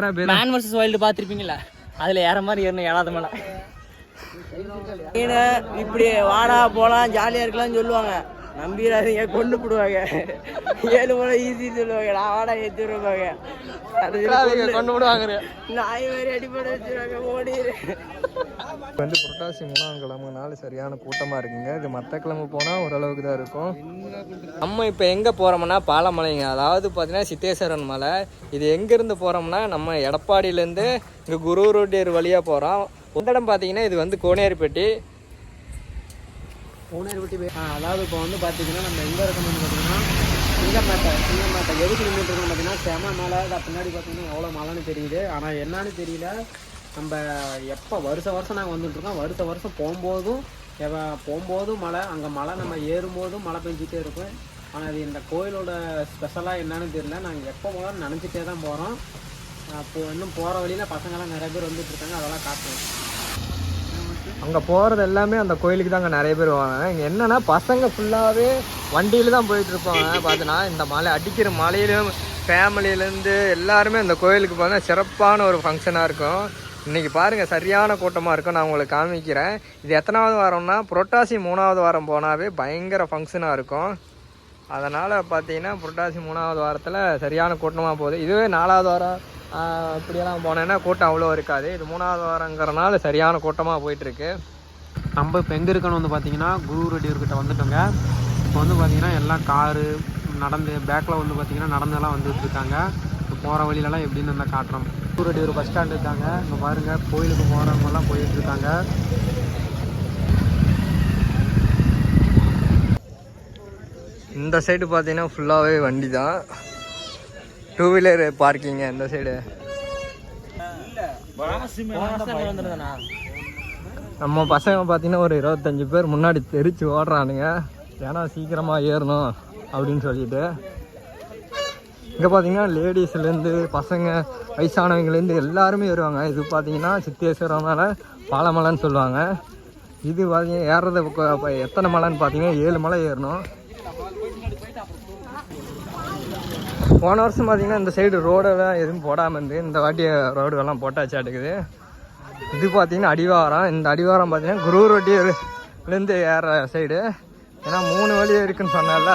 வர பேர் man versus wild பார்த்துருப்பீங்களா அதில் ஏற மாதிரி ஏறணும் ஏழாத மலை. இப்படி வாடா போலாம் ஜாலியா இருக்கலாம்னு சொல்லுவாங்க. நம்பிடாதீங்க கொண்டு போடுவாங்க. ஏழு மணி ஈஸி சொல்லுவாங்க. நான் வாடா ஏற்றி விடுவாங்க கொண்டு விடுவாங்க நாய் மாதிரி அடிப்படை வச்சிருவாங்க ஓடிடு வந்து புரட்டாசி மூணாம் கிழமை நாள் சரியான கூட்டமாக இருக்குங்க. இது மற்ற கிழமை போனால் ஓரளவுக்கு தான் இருக்கும். நம்ம இப்போ எங்கே போகிறோம்னா பாலமலைங்க. அதாவது பார்த்தீங்கன்னா சித்தேஸ்வரன் மலை. இது எங்கேருந்து போகிறோம்னா நம்ம எடப்பாடியிலேருந்து இங்கே குருவரோட்டியர் வழியாக போகிறோம் இந்த இடம் பார்த்தீங்கன்னா இது வந்து கோனேரிப்பட்டி. ஊனேர்பட்டி அதாவது இப்போ வந்து பார்த்தீங்கன்னா நம்ம எங்கே இருக்கணும்னு பார்த்தீங்கன்னா சிங்கம்பேட்டை சிங்கம்பேட்டை எதுக்கு நின்றுட்டு இருக்கோம் பார்த்தீங்கன்னா செம மலை அது பின்னாடி பார்த்தீங்கன்னா எவ்வளோ மலைன்னு தெரியுது. ஆனால் என்னன்னு தெரியல. நம்ம எப்போ வருஷ வருஷம் நாங்கள் வந்துட்டுருக்கோம் வருஷ வருஷம் போகும்போதும் போகும்போதும் மழை அங்கே மழை நம்ம ஏறும்போதும் மழை பெஞ்சிட்டே இருக்கும். ஆனால் அது இந்த கோயிலோட ஸ்பெஷலாக என்னன்னு தெரியல. நாங்கள் எப்போ போகிறோம் நினச்சிட்டே தான் போகிறோம் அப்போ இன்னும் போகிற வழியில் பசங்களாம் நிறைய பேர் வந்துட்டு இருக்காங்க. அதெல்லாம் காட்டுவோம் அங்கே போகிறது எல்லாமே அந்த கோயிலுக்கு தாங்க நிறைய பேர் வருவாங்க. இங்கே என்னென்னா பசங்க ஃபுல்லாகவே வண்டியில் தான் போயிட்டு இருப்பாங்க. பார்த்தீங்கன்னா இந்த மலை அடிக்கிற மலையிலும் ஃபேமிலியிலேருந்து எல்லாருமே அந்த கோயிலுக்கு போனால் சிறப்பான ஒரு ஃபங்க்ஷனாக இருக்கும். இன்றைக்கி பாருங்கள் சரியான கூட்டமாக இருக்கும். நான் உங்களுக்கு காமிக்கிறேன். இது எத்தனாவது வாரம்னா புரட்டாசி மூணாவது வாரம் போனாவே பயங்கர ஃபங்க்ஷனாக இருக்கும். அதனால் பார்த்தீங்கன்னா புரட்டாசி மூணாவது வாரத்தில் சரியான கூட்டமாக போகுது. இதுவே நாலாவது வாரம் இப்படியெல்லாம் போனேன்னா கூட்டம் அவ்வளோ இருக்காது. இது மூணாவது வாரங்கிறனால சரியான கூட்டமாக போயிட்டுருக்கு. நம்ம இப்போ எங்கே இருக்கணும் வந்து பார்த்தீங்கன்னா குரு ரெடியூர்கிட்ட வந்துட்டோங்க. இப்போ வந்து பார்த்தீங்கன்னா எல்லாம் காரு நடந்து பேக்கில் வந்து பார்த்திங்கன்னா நடந்தெல்லாம் வந்துட்டு இருக்காங்க. இப்போ போகிற வழியிலலாம் எப்படின்னு இருந்தால் காட்டுறோம். குரு ரெடியூர் பஸ் ஸ்டாண்டு இருக்காங்க. இப்போ பாருங்கள் கோயிலுக்கு போகிறவங்கலாம் போயிட்டுருக்காங்க இந்த சைடு பார்த்தீங்கன்னா ஃபுல்லாகவே வண்டி தான் டூ வீலர் பார்க்கிங் இந்த சைடு நம்ம பசங்க பார்த்தீங்கன்னா ஒரு இருபத்தஞ்சி பேர் முன்னாடி தெரிச்சு ஓடுறானுங்க. ஏன்னா சீக்கிரமாக ஏறணும் அப்படின்னு சொல்லிட்டு. இங்கே பார்த்தீங்கன்னா லேடிஸ்லேருந்து பசங்க வயசானவங்கலேருந்து எல்லாருமே ஏறுவாங்க இது பார்த்தீங்கன்னா சித்தேஸ்வரம் மேலே பாலமலைன்னு சொல்லுவாங்க. இது பார்த்தீங்கன்னா ஏறுறது எத்தனை மலைன்னு பார்த்தீங்கன்னா ஏழு மலை ஏறணும். போன வருஷம் பார்த்தீங்கன்னா இந்த சைடு ரோடெல்லாம் எதுவும் போடாமல் இருந்து இந்த வாட்டி ரோடுகள்லாம் போட்டாச்சாட்டுக்குது இது பார்த்தீங்கன்னா அடிவாரம். இந்த அடிவாரம் பார்த்தீங்கன்னா குரு ரொட்டியிலேருந்து ஏற சைடு ஏன்னா மூணு வழி இருக்குன்னு சொன்னேன்ல.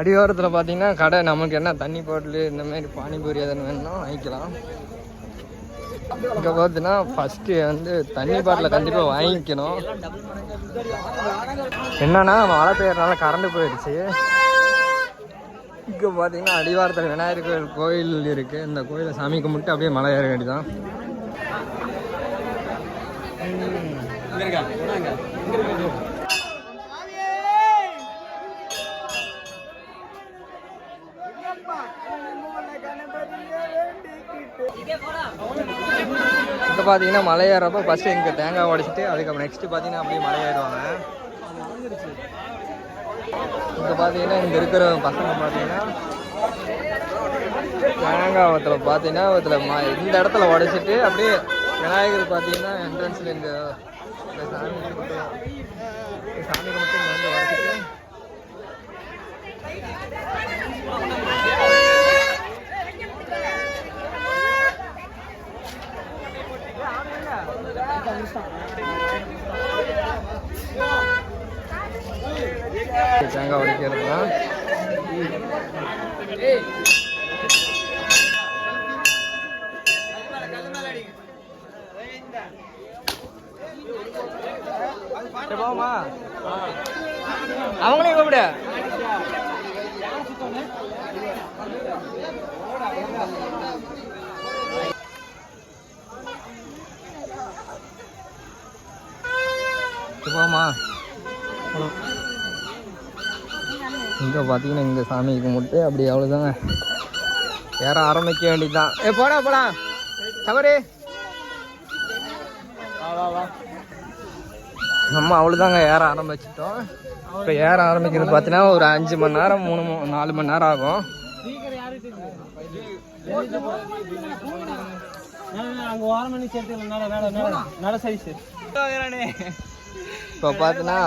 அடிவாரத்தில் பார்த்தீங்கன்னா கடை நமக்கு என்ன தண்ணி பாட்டில் இந்த மாதிரி பானிபூரி எதுன்னு வேணும்னா வாங்கிக்கலாம். இங்கே பார்த்தீங்கன்னா ஃபஸ்ட்டு வந்து தண்ணி பாட்டில் கண்டிப்பாக வாங்கிக்கணும். என்னன்னா மழை பெய்யறதுனால கரண்ட் போயிடுச்சு. இங்கே பார்த்தீங்கன்னா அடிவாரத்தில் விநாயகர் கோயில் கோயில் இருக்குது இந்த கோயிலை சாமி கும்பிட்டு அப்படியே மலை ஏற வேண்டிதான் இப்போ பார்த்தீங்கன்னா மலை ஃபஸ்ட்டு இங்கே தேங்காய் உடைச்சிட்டு அதுக்கப்புறம் நெக்ஸ்ட்டு பார்த்தீங்கன்னா அப்படியே மலை ஏறுவாங்க. இங்கே பார்த்தீங்கன்னா இங்கே இருக்கிற பசங்க பார்த்தீங்கன்னா தேங்காய் ஒருத்தர் பார்த்தீங்கன்னா ஒருத்தர் ம இந்த இடத்துல உடைச்சிட்டு அப்படியே விநாயகர் பார்த்தீங்கன்னா என்ட்ரன்ஸில் இந்த சாமி சாமி மட்டும் இங்கே வந்து உடைச்சிட்டு தேங்காய் உடைக்கிறதுனா சரி, போவோமா அவங்களையும் கூப்பிடு போவோமா இங்கே பார்த்தீங்கன்னா இங்கே சாமி கும்பிட்டு அப்படி அவ்வளோதாங்க ஏற ஆரம்பிக்க வேண்டியதுதான். ஏ போடா போலாம் தவறு. நம்ம அவ்வளோதாங்க ஏற ஆரம்பிச்சிட்டோம். இப்போ ஏற ஆரம்பிக்கிறது பார்த்தீங்கன்னா ஒரு அஞ்சு மணி நேரம் மூணு நாலு மணி நேரம் ஆகும். அங்கே ஓரம் பண்ணி சேர்த்து நட சரி இப்போ பார்த்தீங்கன்னா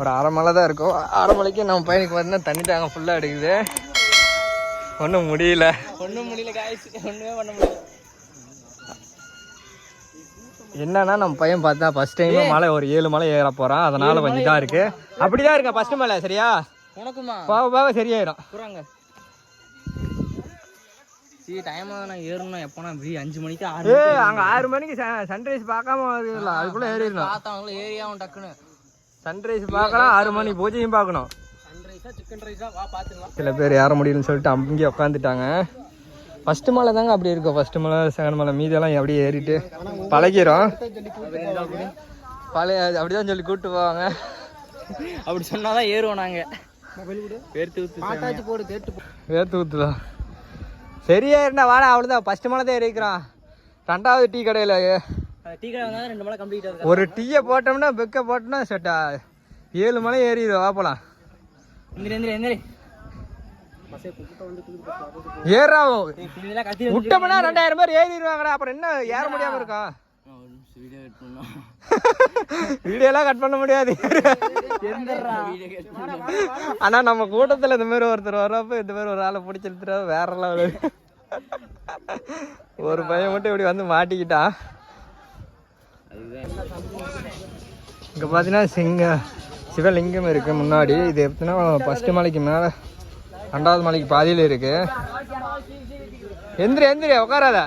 ஒரு அரை மலை தான் இருக்கும். அரை மலைக்கு நம்ம பையனுக்கு பார்த்தீங்கன்னா தண்ணி தாங்க ஃபுல்லாக எடுக்குது ஒன்றும் முடியல. ஒன்றும் முடியல காய்ச்சி ஒன்றுமே பண்ண முடியல. என்னன்னா நம்ம பையன் பார்த்தா ஃபர்ஸ்ட் டைம் மலை ஒரு ஏழு மலை ஏற போறான். அதனால கொஞ்சம் இதா இருக்கு. அப்படிதான் இருக்க ஃபர்ஸ்ட் மலை சரியா? உனக்குமா? போக போக சரியாயிடும் சரி டைம் நான் ஏறணும் எப்போனா இப்படி அஞ்சு மணிக்கு ஆறு அங்க ஆறு மணிக்கு சன்ரைஸ் பார்க்காம வருதுல்ல. அதுக்குள்ள ஏறிடணும். பார்த்தாங்களும் ஏரியாவும் டக்குன்னு. சன்ரைஸ் பார்க்கலாம் ஆறு மணி. பூஜையும் பார்க்கணும். சில பேர் ஏற முடியலன்னு சொல்லிட்டு அங்கேயே உட்காந்துட்டாங்க ஃபர்ஸ்ட் மலை தாங்க அப்படி இருக்கும் ஃபர்ஸ்ட் மலை செகண்ட் மலை மீதெல்லாம் அப்படியே ஏறிட்டு பழகிறோம் பழைய அப்படிதான் சொல்லி கூப்பிட்டு போவாங்க. அப்படி சொன்னாதான் ஏறுவோம் நாங்க. வேர்த்து ஊத்து. வேர்த்து ஊத்துதான் சரியா இருந்தா வாடா அவ்வளோதான் ஃபர்ஸ்ட் மலை தான் ஏறிக்கிறான் ரெண்டாவது டீ கடையில். டீ கடை வந்தாலும் ரெண்டு மலை கம்ப்ளீட் ஆகுது ஒரு டீயை போட்டோம்னா பெக்க போட்டோம்னா செட்டா ஏழு மலை ஏறிடும் வாப்பலாம் ஏறாவும் விட்டோம்னா ரெண்டாயிரம் பேர் ஏறிடுவாங்கடா. அப்புறம் என்ன ஏற முடியாம இருக்கா? வீடியோலாம் கட் பண்ண முடியாது. ஆனா நம்ம கூட்டத்துல இந்த மாதிரி ஒருத்தர் வர்றப்ப இந்த மாதிரி ஒரு ஆளை பிடிச்சி வேற லெவல் ஒரு பையன் மட்டும் இப்படி வந்து மாட்டிக்கிட்டான். இங்க பாத்தீங்கன்னா சிங்க சிவலிங்கம் இருக்கு முன்னாடி. இது எப்படின்னா ஃபர்ஸ்ட் மலைக்கு மேல ரெண்டாவது மலைக்கு பாதியில இருக்கு. எந்திரி எந்திரி உட்காராத.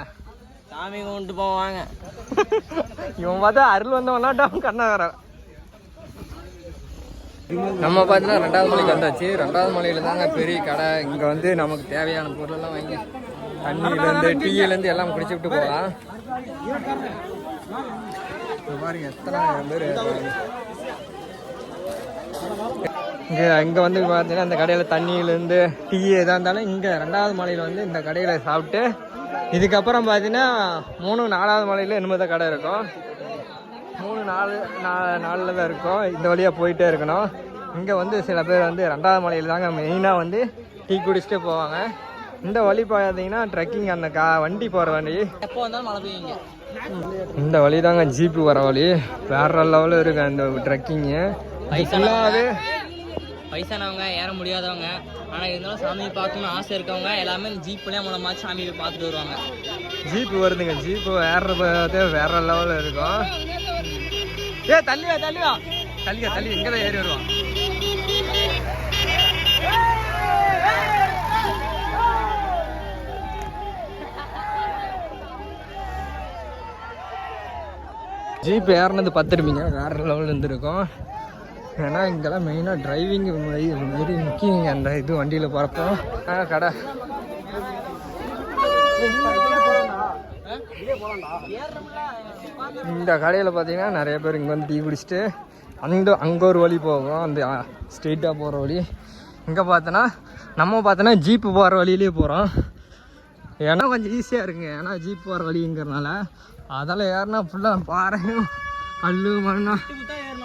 சாமி கும்பிட்டு போவாங்க. இவன் பார்த்தா அருள் வந்தவன்லாம் கண்ணாகரம் நம்ம பார்த்தீங்கன்னா ரெண்டாவது மலைக்கு வந்தாச்சு. ரெண்டாவது மலையில தாங்க பெரிய கடை. இங்க வந்து நமக்கு தேவையான பொருளெல்லாம் வாங்கி தண்ணியிலேருந்து டீயிலேருந்து எல்லாம் குடிச்சு விட்டு போகலாம். பாருங்க எத்தனை பேர் இங்க இங்க வந்து பார்த்தீங்கன்னா இந்த கடையில தண்ணியிலேருந்து டீ எதாக இருந்தாலும் இங்க ரெண்டாவது மலையில வந்து இந்த கடையில சாப்பிட்டு இதுக்கப்புறம் பார்த்தீங்கன்னா மூணு நாலாவது மலையில இனிமேல் கடை இருக்கும். மூணு நாலு நா- நாலுல தான் இருக்கும். இந்த வழியாக போயிட்டே இருக்கணும். இங்கே வந்து சில பேர் வந்து ரெண்டாவது மலையில் தாங்க மெயினாக வந்து டீ குடிச்சிட்டு போவாங்க. இந்த வழி பார்த்தீங்கன்னா ட்ரெக்கிங் அந்த கா வண்டி போகிற வண்டி எப்போ வந்தாலும் மழை பெய்யுங்க. இந்த வழி தாங்க ஜீப்பு வர வழி. வேற லெவலில் இருக்கு அந்த ட்ரெக்கிங்கு ஃபுல்லாகவே வயசானவங்க ஏற முடியாதவங்க. ஆனால் இருந்தாலும் சாமியை பார்க்கணும்னு ஆசை இருக்கவங்க எல்லாமே ஜீப்லேயே மூலமாக சாமியை பார்த்துட்டு வருவாங்க. ஜீப்பு வருதுங்க. ஜீப்பு வேற பார்த்தே வேற லெவலில் இருக்கும் ஏ தள்ளிவா தள்ளிவா தள்ளிக்க தள்ளி இங்கே தான் ஏறி வருவான். ஜீப் ஏறினது பார்த்துருப்பீங்க. வேற லெவலில் இருந்திருக்கும் ஏன்னா இங்கெல்லாம் மெயினாக டிரைவிங் மாதிரி முக்கியங்க அந்த இது வண்டியில் போகிறப்போ ஆ கடை. இந்த கடையில் பார்த்தீங்கன்னா நிறைய பேர் இங்கே வந்து டீ குடிச்சிட்டு அந்த அங்கே ஒரு வழி போகும். அந்த ஸ்ட்ரெயிட்டாக போகிற வழி. இங்கே பார்த்தோன்னா நம்ம பார்த்தோன்னா ஜீப்பு போகிற வழியிலே போகிறோம் ஏன்னா கொஞ்சம் ஈஸியாக இருக்குங்க. ஏன்னா ஜீப் போகிற வழிங்கிறனால அதெல்லாம் ஏறினா ஃபுல்லாக பாறையும் கல்லு மண்ணும்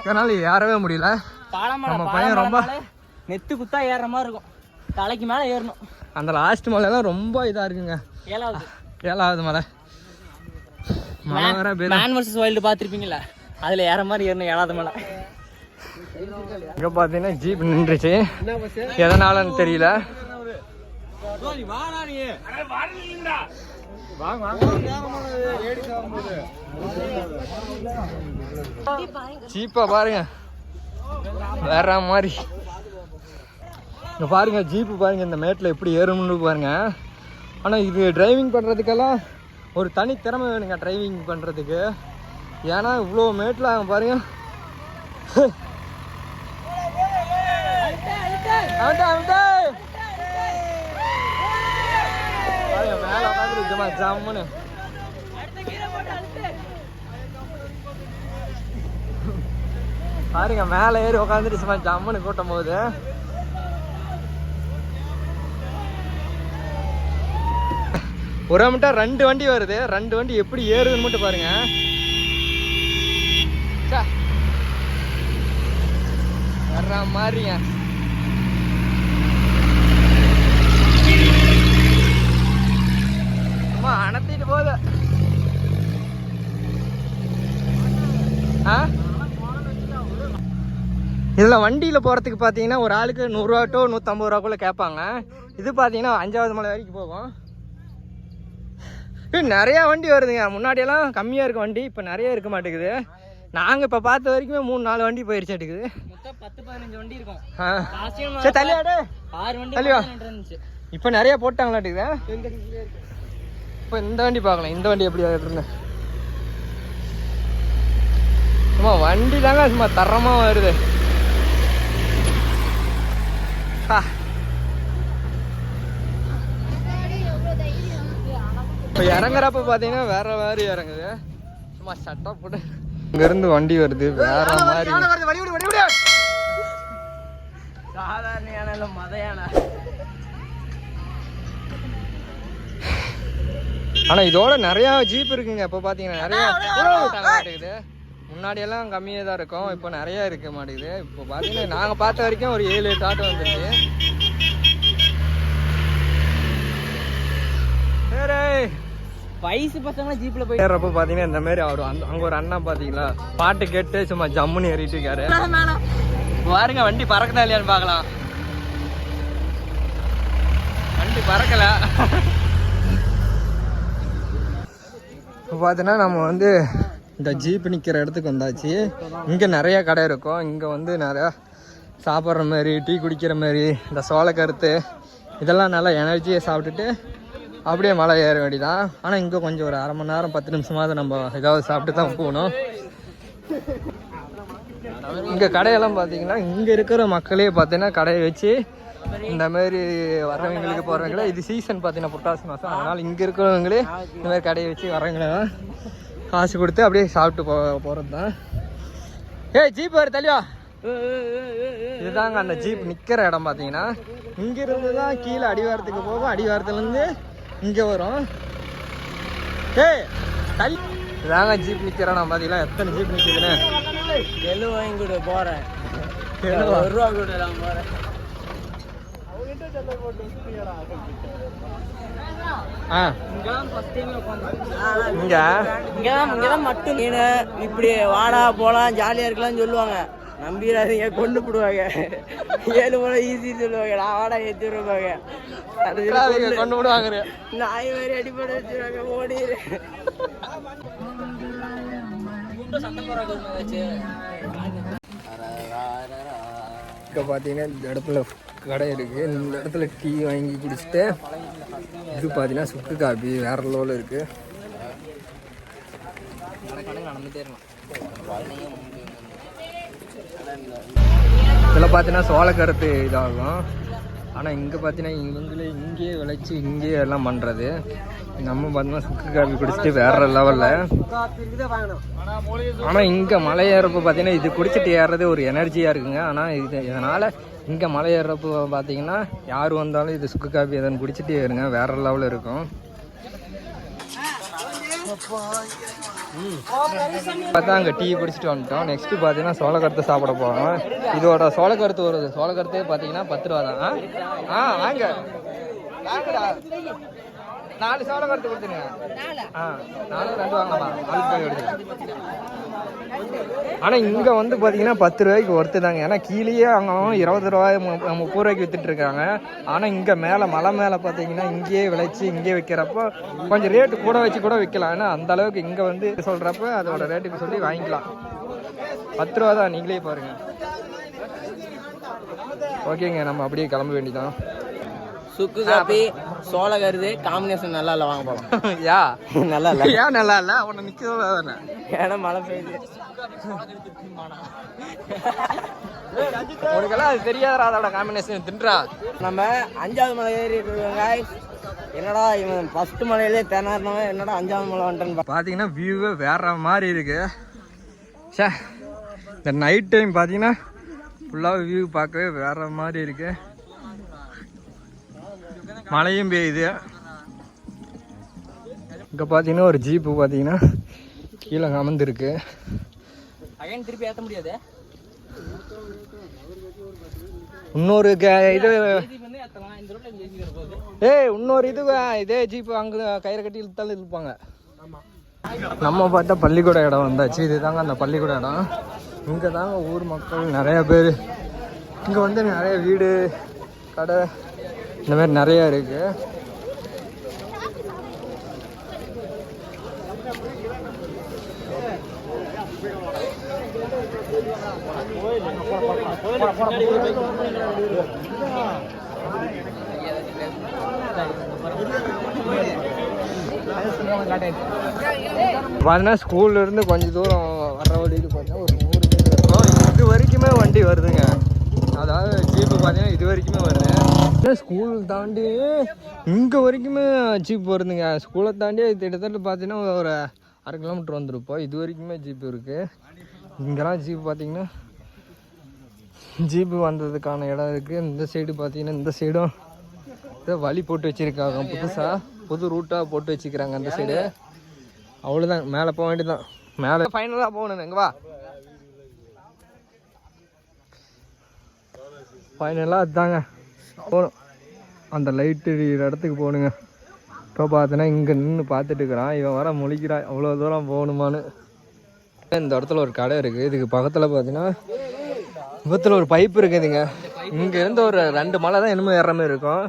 இதனால ஏறவே முடியல. நம்ம பையன் ரொம்ப நெத்து குத்தா ஏறுற மாதிரி இருக்கும். தலைக்கு மேலே ஏறணும். அந்த லாஸ்ட் மலைலாம் ரொம்ப இதாக இருக்குங்க. ஏழாவது. ஏழாவது மலை. மலை வேற மேன் வர்சஸ் வைல்டு பார்த்துருப்பீங்களா அதில் ஏற மாதிரி ஏறணும் ஏழாவது மலை. இங்கே பார்த்தீங்கன்னா ஜீப் நின்றுச்சு. எதனாலன்னு தெரியல. ஜீப்பா பாருங்க. வேற மாதிரி. இங்க பாருங்க ஜீப்பு பாருங்க இந்த மேட்டில் எப்படி ஏறணும்னு பாருங்க. ஆனால் இது டிரைவிங் பண்ணுறதுக்கெல்லாம் ஒரு தனி திறமை வேணுங்க டிரைவிங் பண்ணுறதுக்கு ஏன்னா இவ்வளோ மேட்டில் பாருங்க. அவன்டா, அவன்டா. மேல உட்காந்துட்டு சும்மா பாருங்க மேல ஏறி உட்காந்துட்டு சும்மா ஜம்முன்னு கூட்டும் போது ஒரு மட்டும் ரெண்டு வண்டி வருது. ரெண்டு வண்டி எப்படி ஏறுதுன்னு மட்டும் பாருங்க. வர்ற மாதிரிங்க அம்மா அனத்திட்டு போகுது ஆ இதில் வண்டியில் போகிறதுக்கு பார்த்தீங்கன்னா ஒரு ஆளுக்கு நூறுரூவா டு நூற்றம்பது ரூபாக்குள்ளே கேட்பாங்க இது பார்த்தீங்கன்னா அஞ்சாவது மலை வரைக்கும் போகும். நிறையா வண்டி வருதுங்க. முன்னாடியெல்லாம் கம்மியாக இருக்க வண்டி இப்போ நிறைய இருக்க மாட்டேங்குது. நாங்கள் இப்போ பார்த்த வரைக்குமே மூணு நாலு வண்டி போயிருச்சு எடுக்குது சரி தள்ளியாடு ஆறு வண்டி தள்ளி வா. பக்கம் இருந்துச்சு. இப்போ நிறைய போட்டாங்களாட்டுக்குது இப்போ இந்த வண்டி பார்க்கலாம். இந்த வண்டி எப்படி வருதுன்னு. சும்மா வண்டி தாங்க சும்மா தரமாக வருது. இப்போ இறங்குறப்ப பார்த்தீங்கன்னா வேற மாதிரி இறங்குது. சும்மா சட்டை போட்டு. இங்கேருந்து வண்டி வருது வேற மாதிரி. சாதாரண யானை இல்லை மத யானை. ஆனா இதோட நிறைய ஜீப் இருக்குங்க. இப்போ பாத்தீங்கன்னா நிறைய விட்டாங்க மாட்டேங்குது முன்னாடி எல்லாம் கம்மியாக தான் இருக்கும். இப்போ நிறைய இருக்க மாட்டேங்குது. இப்போ பாத்தீங்கன்னா நாங்க பார்த்த வரைக்கும் ஒரு ஏழு எட்டு ஆட்டோ வந்துருச்சு சரி வயசு பசங்க ஜீப்ல போய் ஏறப்ப பாத்தீங்கன்னா இந்த மாதிரி அவர் அங்க ஒரு அண்ணா பாத்தீங்களா? பாட்டு கேட்டு சும்மா ஜம்முன்னு ஏறிட்டு இருக்காரு. பாருங்க வண்டி பறக்குதா இல்லையான்னு பார்க்கலாம். வண்டி பறக்கல. இப்போ பார்த்தீங்கன்னா நம்ம வந்து இந்த ஜீப் நிற்கிற இடத்துக்கு வந்தாச்சு. இங்கே நிறைய கடை இருக்கும். இங்கே வந்து நிறையா சாப்பிட்ற மாதிரி டீ குடிக்கிற மாதிரி இந்த சோளக்கருத்து இதெல்லாம் நல்லா எனர்ஜியை சாப்பிட்டுட்டு அப்படியே மலை ஏற வேண்டிதான் ஆனால் இங்கே கொஞ்சம் ஒரு அரை மணி நேரம் பத்து நிமிஷமாவது நம்ம ஏதாவது சாப்பிட்டு தான் போகணும். இங்கே கடையெல்லாம் பார்த்தீங்கன்னா இங்கே இருக்கிற மக்களே பார்த்தீங்கன்னா கடையை வச்சு இந்த மாதிரி வர்றவங்களுக்கு போகிறவங்களே இது சீசன் பார்த்தீங்கன்னா புட்டாசி மாதம் அதனால் இங்கே இருக்கிறவங்களே இந்த மாதிரி கடையை வச்சு வர்றவங்கள காசு கொடுத்து அப்படியே சாப்பிட்டு போ போகிறது தான் ஏய் ஜீப் வரு தள்ளியா இதுதாங்க அந்த ஜீப் நிற்கிற இடம் பார்த்தீங்கன்னா இங்கிருந்து தான் கீழே அடிவாரத்துக்கு போகும். அடிவாரத்துலேருந்து இங்கே வரும். ஏய் தள்ளி. இதாங்க ஜீப் நிற்கிற இடம் பார்த்தீங்களா எத்தனை ஜீப் நிற்கிதுன்னு எள்ளு வாங்கி கொடு போறேன். எள்ளுவா? ஒரு ரூபா கொடு நான் போறேன். ஆ. இங்கெல்லாம் ஃபர்ஸ்ட் டைம் உட்காந்து இங்கே? இங்கதான் இங்கதான் மட்டும். மீன் இப்படி வாடா போலாம் ஜாலியா இருக்கலாம்னு சொல்லுவாங்க. நம்பிடாதீங்க கொண்டு போடுவாங்க. ஏழு மணி ஈஸி சொல்லுவாங்க. நான் வாடா ஏற்றி விடுவாங்க கொண்டு விடுவாங்க நாய் மாதிரி அடிப்படை வச்சிருவாங்க ஓடிடு இப்போ பார்த்தீங்கன்னா இந்த இடத்துல கடை இருக்குது இந்த இடத்துல டீ வாங்கி குடிச்சிட்டு இது பார்த்தீங்கன்னா சுக்கு காபி வேற லெவலில் இருக்குது இதில் பார்த்தீங்கன்னா சோளக்கருத்து இதாகும். ஆனால் இங்கே பார்த்தீங்கன்னா இவங்களே இங்கேயே விளைச்சி இங்கேயே எல்லாம் பண்ணுறது நம்ம பார்த்தீங்கன்னா சுக்கு காபி குடிச்சிட்டு வேற லெவலில். ஆனால் இங்கே மலை ஏறப்போ பார்த்தீங்கன்னா இது குடிச்சிட்டு ஏறுறது ஒரு எனர்ஜியாக இருக்குங்க. ஆனால் இது இதனால் இங்கே மலை ஏறுறப்போ பார்த்தீங்கன்னா யார் வந்தாலும் இது சுக்கு காப்பி எதன்னு குடிச்சிட்டே இருங்க. வேற லெவலில் இருக்கும். பார்த்தா அங்கே டீ குடிச்சிட்டு வந்துட்டோம். நெக்ஸ்ட் பார்த்தீங்கன்னா சோளக்கருத்து சாப்பிட போகிறோம் இதோட சோளக்கருத்து வருது. சோளக்கருத்தே பார்த்தீங்கன்னா பத்து ரூபா தான் ஆ வாங்க. நாலு சோளக்கருத்து கொடுத்துருங்க. ஆ நாலு ரெண்டு வாங்கலாமா? ஆனால் இங்கே வந்து பார்த்தீங்கன்னா பத்து ரூபாய்க்கு ஒர்த்து தாங்க. ஏன்னா கீழேயே அவங்க இருபது ரூபாய் முப்பது ரூபாய்க்கு வித்துட்டு இருக்காங்க. ஆனால் இங்கே மேலே மலை மேலே பார்த்தீங்கன்னா இங்கேயே விளைச்சி இங்கேயே விற்கிறப்போ கொஞ்சம் ரேட்டு கூட வச்சு கூட விற்கலாம் ஏன்னா அந்த அளவுக்கு இங்கே வந்து சொல்கிறப்ப அதோட ரேட்டுக்கு சொல்லி வாங்கிக்கலாம். பத்து ரூபா தான் நீங்களே பாருங்க. ஓகேங்க நம்ம அப்படியே கிளம்ப வேண்டியதான் சுக்கு காப்பி சோள கருது காம்பினேஷன் நல்லா இல்லை வாங்க போகலாம் யா? நல்லா இல்லை. ஏன் நல்லா இல்லை? உன்னை நிற்க தானே? ஏன்னா மழை பெய்யுது. உனக்கெல்லாம் அது தெரியாதா அதோட காம்பினேஷன் தின்றா. நம்ம அஞ்சாவது மலை ஏறிட்டு இருக்கோங்க என்னடா இவன் ஃபர்ஸ்ட் மலையிலே திணறினவன் என்னடா அஞ்சாவது மலை வந்துட்டேன்னு பார்த்தீங்கன்னா வியூவே வேற மாதிரி இருக்கு. ச்சே இந்த நைட் டைம் பார்த்தீங்கன்னா ஃபுல்லாக வியூ பார்க்கவே வேற மாதிரி இருக்கு. மழையும் பெய்யுது. இங்கே பார்த்தீங்கன்னா ஒரு ஜீப்பு பார்த்தீங்கன்னா கீழே அமர்ந்துருக்கு. அகைன் திருப்பி ஏற்ற முடியாது? இன்னொரு க இது ஏய் இன்னொரு இது இதே ஜீப்பு அங்கே கயிறு கட்டி இழுத்தாலும் இழுப்பாங்க. நம்ம பார்த்தா பள்ளிக்கூட இடம் வந்தாச்சு. இதுதாங்க அந்த பள்ளிக்கூட இடம். இங்கே தாங்க ஊர் மக்கள் நிறைய பேர். இங்கே வந்து நிறைய வீடு கடை இந்த மாதிரி நிறையா இருக்குது பார்த்தீங்கன்னா ஸ்கூல்ல இருந்து கொஞ்சம் தூரம் வர வழியில் பார்த்தீங்கன்னா ஒரு நூறு இது வரைக்குமே வண்டி வருதுங்க. அதாவது ஜீப்பு பார்த்தீங்கன்னா இது வரைக்குமே வருது. ஸ்கூல் தாண்டி இங்கே வரைக்குமே ஜீப் வருதுங்க. ஸ்கூலை தாண்டி கிட்டத்தட்ட பார்த்தீங்கன்னா ஒரு அரை கிலோமீட்டர் வந்துருப்போம். இது வரைக்குமே ஜீப் இருக்குது இங்கெல்லாம் ஜீப் பார்த்தீங்கன்னா ஜீப்பு வந்ததுக்கான இடம் இருக்குது இந்த சைடு பார்த்தீங்கன்னா இந்த சைடும் இதை வழி போட்டு வச்சுருக்காங்க புதுசாக புது ரூட்டாக போட்டு வச்சுக்கிறாங்க அந்த சைடு அவ்வளோதான் மேலே போக வேண்டியதுதான். மேலே ஃபைனலாக போகணும் எங்கே வா. ஃபைனலாக அதுதாங்க போகணும் அந்த லைட்டு இடத்துக்கு போகணுங்க இப்போ பார்த்தோன்னா இங்கே நின்று பார்த்துட்டு இருக்கிறான். இவன் வர முழிக்கிறான். அவ்வளோ தூரம் போகணுமான்னு. இந்த இடத்துல ஒரு கடை இருக்குது இதுக்கு பக்கத்தில் பார்த்தீங்கன்னா விபத்தில் ஒரு பைப் இருக்குதுங்க இங்கேருந்து ஒரு ரெண்டு மலை தான் என்னமோ ஏற மாதிரி இருக்கும்.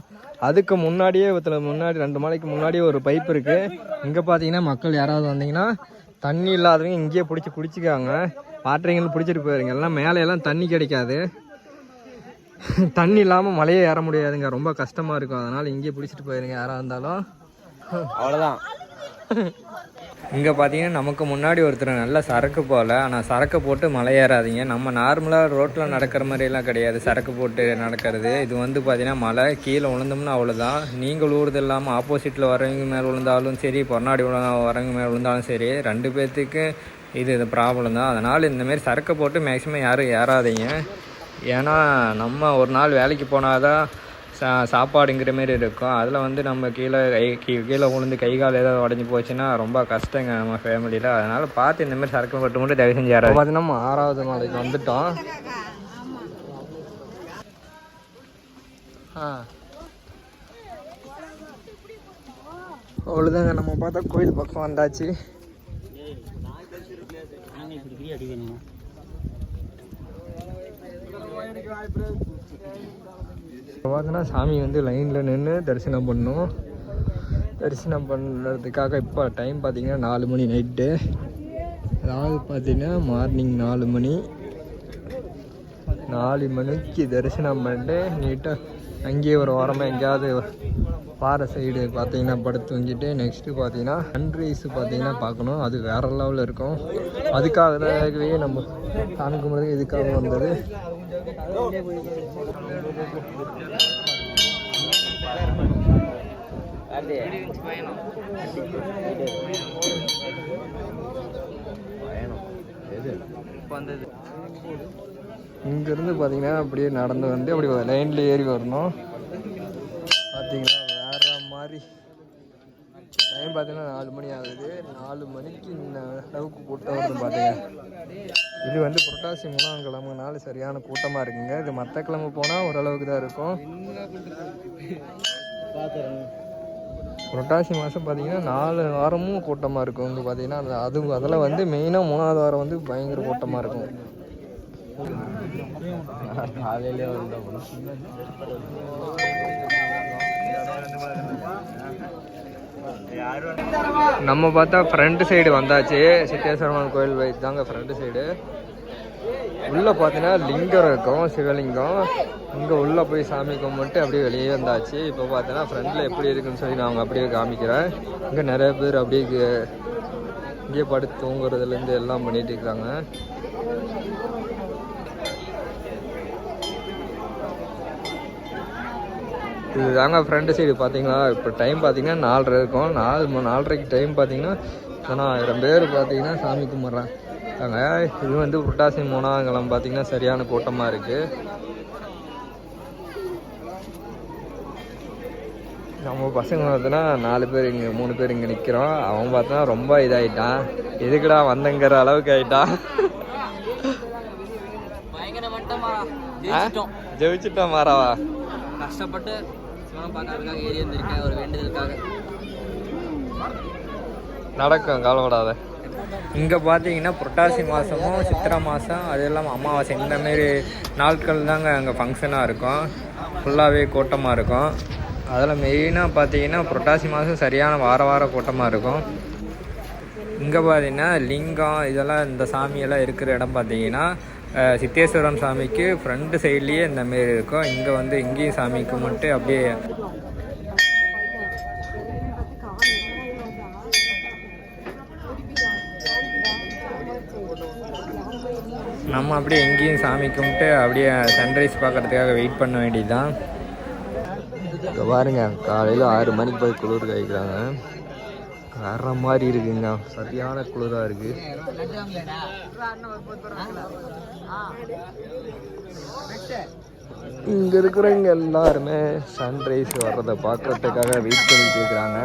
அதுக்கு முன்னாடியே விபத்தில் முன்னாடி ரெண்டு மலைக்கு முன்னாடியே ஒரு பைப் இருக்குது இங்கே பார்த்தீங்கன்னா மக்கள் யாராவது வந்தீங்கன்னா தண்ணி இல்லாதவங்க இங்கேயே பிடிச்சி குடிச்சிக்காங்க வாட்டரிங்கன்னு பிடிச்சிட்டு போயிருங்க. எல்லாம் மேலே எல்லாம் தண்ணி கிடைக்காது. தண்ணி இல்லாமல் மலையே ஏற முடியாதுங்க. ரொம்ப கஷ்டமாக இருக்கும். அதனால் இங்கேயே பிடிச்சிட்டு போயிருங்க. யாராக இருந்தாலும். அவ்வளோதான் இங்கே பார்த்தீங்கன்னா நமக்கு முன்னாடி ஒருத்தர் நல்ல சரக்கு போகல ஆனால் சரக்கு போட்டு மலை ஏறாதீங்க. நம்ம நார்மலாக ரோட்டில் நடக்கிற மாதிரிலாம் கிடையாது. சரக்கு போட்டு நடக்கிறது. இது வந்து பார்த்தீங்கன்னா மலை கீழே விழுந்தோம்னா அவ்வளோதான் நீங்கள் ஊறுது இல்லாமல் ஆப்போசிட்டில் வரவங்க மேலே விழுந்தாலும் சரி பொன்னாடி வரவங்க மேலே விழுந்தாலும் சரி ரெண்டு பேர்த்துக்கு இது இது ப்ராப்ளம் தான். அதனால் இந்தமாரி சரக்கு போட்டு மேக்ஸிமம் யாரும் ஏறாதீங்க. ஏன்னா நம்ம ஒரு நாள் வேலைக்கு போனால் தான் சா சாப்பாடுங்கிற மாரி இருக்கும். அதில் வந்து நம்ம கீழே கை கீ- கீழே விழுந்து கை கால் ஏதாவது உடஞ்சி போச்சுன்னா ரொம்ப கஷ்டங்க நம்ம ஃபேமிலியில் அதனால் பார்த்து இந்த மாதிரி சரக்கு மட்டும் மட்டும் தயவு செஞ்சு யாராவது பார்த்தீங்கன்னா நம்ம ஆறாவது நாளைக்கு வந்துட்டோம். ஆ. அவ்வளோதாங்க நம்ம பார்த்தா கோயில் பக்கம் வந்தாச்சு. பார்த்தோன்னா சாமி வந்து லைனில் நின்று தரிசனம் பண்ணோம். தரிசனம் பண்ணுறதுக்காக இப்போ டைம் பார்த்தீங்கன்னா நாலு மணி நைட்டு அதாவது பார்த்திங்கன்னா மார்னிங் நாலு மணி. நாலு மணிக்கு தரிசனம் பண்ணிட்டு நீட்டாக அங்கேயே ஒரு ஓரமாக எங்கேயாவது பாறை சைடு பார்த்தீங்கன்னா படுத்து தூங்கிட்டு நெக்ஸ்ட்டு பார்த்தீங்கன்னா சன்ரைஸ் பார்த்தீங்கன்னா பார்க்கணும். அது வேற லெவலில் இருக்கும். அதுக்காகவே நம்ம சாமி கும்பிட்றதுக்கு இதுக்காக வந்தது. இங்கேருந்து பார்த்தீங்கன்னா அப்படியே நடந்து வந்து அப்படி லைனில் ஏறி வரணும். பார்த்தீங்கன்னா வேற மாதிரி. டைம் பார்த்தீங்கன்னா நாலு மணி ஆகுது. நாலு மணிக்கு இந்த அளவுக்கு கூட்டம் வந்து பார்த்தீங்க இது வந்து புரட்டாசி மூணாம் கிழமைனால சரியான கூட்டமாக இருக்குங்க. இது மற்ற கிழமை போனால் ஓரளவுக்கு தான் இருக்கும். புரட்டாசி மாதம் பார்த்தீங்கன்னா நாலு வாரமும் கூட்டமாக இருக்கும். இங்கே பார்த்தீங்கன்னா அது அதில் வந்து மெயினாக மூணாவது வாரம் வந்து பயங்கர கூட்டமாக இருக்கும். காலையிலே நம்ம பார்த்தா ஃப்ரண்ட் சைடு வந்தாச்சு. சித்தேஸ்வரமன் கோயில் வைத்து தாங்க ஃப்ரண்ட் சைடு உள்ளே பார்த்தீங்கன்னா லிங்கம் இருக்கும் சிவலிங்கம். இங்கே உள்ளே போய் சாமி கும்பிட்டு அப்படியே வெளியே வந்தாச்சு. இப்போ பார்த்தீங்கன்னா ஃப்ரண்ட்டில் எப்படி இருக்குன்னு சொல்லி நான் அவங்க அப்படியே காமிக்கிறேன். இங்கே நிறைய பேர் அப்படியே இங்கேயே படுத்து தூங்குறதுலேருந்து எல்லாம் பண்ணிகிட்டு இருக்காங்க. இது தாங்க ஃப்ரண்ட் சைடு பார்த்தீங்களா இப்போ டைம் பார்த்தீங்கன்னா நாலரை இருக்கும். நாலு நாலரைக்கு டைம் பார்த்தீங்கன்னா ஏன்னா ஆயிரம் பேர் பார்த்தீங்கன்னா சாமி கும்பிட்றாங்க. இது வந்து புரட்டாசி மூணாங்கலம் பார்த்தீங்கன்னா சரியான கூட்டமாக இருக்குது நம்ம பசங்க பார்த்தோன்னா நாலு பேர் இங்கே மூணு பேர் இங்கே நிற்கிறோம் அவன் பார்த்தோன்னா ரொம்ப இதாயிட்டான். எதுக்குடா வந்தங்கிற அளவுக்கு ஆயிட்டான். பயங்கர மட்டமா ஆ? ஜெயிச்சிட்டோம் மாறாவா? கஷ்டப்பட்டு சிவனை பார்க்கறதுக்காக ஏறி வந்திருக்கேன் ஒரு வேண்டுதலுக்காக. நடக்கும் கவலைப்படாத இங்கே பார்த்தீங்கன்னா புரட்டாசி மாதமும் சித்திரை மாதம் அது இல்லாமல் அமாவாசை இந்த மாரி நாட்கள் தாங்க அங்கே ஃபங்க்ஷனாக இருக்கும். ஃபுல்லாகவே கூட்டமாக இருக்கும். அதில் மெயினாக பார்த்தீங்கன்னா புரட்டாசி மாதம் சரியான வார வார கூட்டமாக இருக்கும். இங்கே பார்த்தீங்கன்னா லிங்கம் இதெல்லாம் இந்த சாமியெல்லாம் இருக்கிற இடம் பார்த்தீங்கன்னா சித்தேஸ்வரம் சாமிக்கு ஃப்ரண்ட் சைட்லேயே இந்த மாரி இருக்கும். இங்கே வந்து இங்கேயும் சாமி கும்பிட்டு அப்படியே நம்ம அப்படியே எங்கேயும் சாமி கும்பிட்டு அப்படியே சன்ரைஸ் பார்க்கறதுக்காக வெயிட் பண்ண வேண்டியதுதான். இங்கே பாருங்க காலையில் ஆறு மணிக்கு போய் குளிர் காய்க்கிறாங்க. வேற மாதிரி இருக்குங்க. சரியான குளிராக இருக்கு. இங்கே இருக்கிறவங்க எல்லாருமே சன்ரைஸ் வர்றதை பார்க்கறதுக்காக வெயிட் பண்ணிட்டு இருக்கிறாங்க.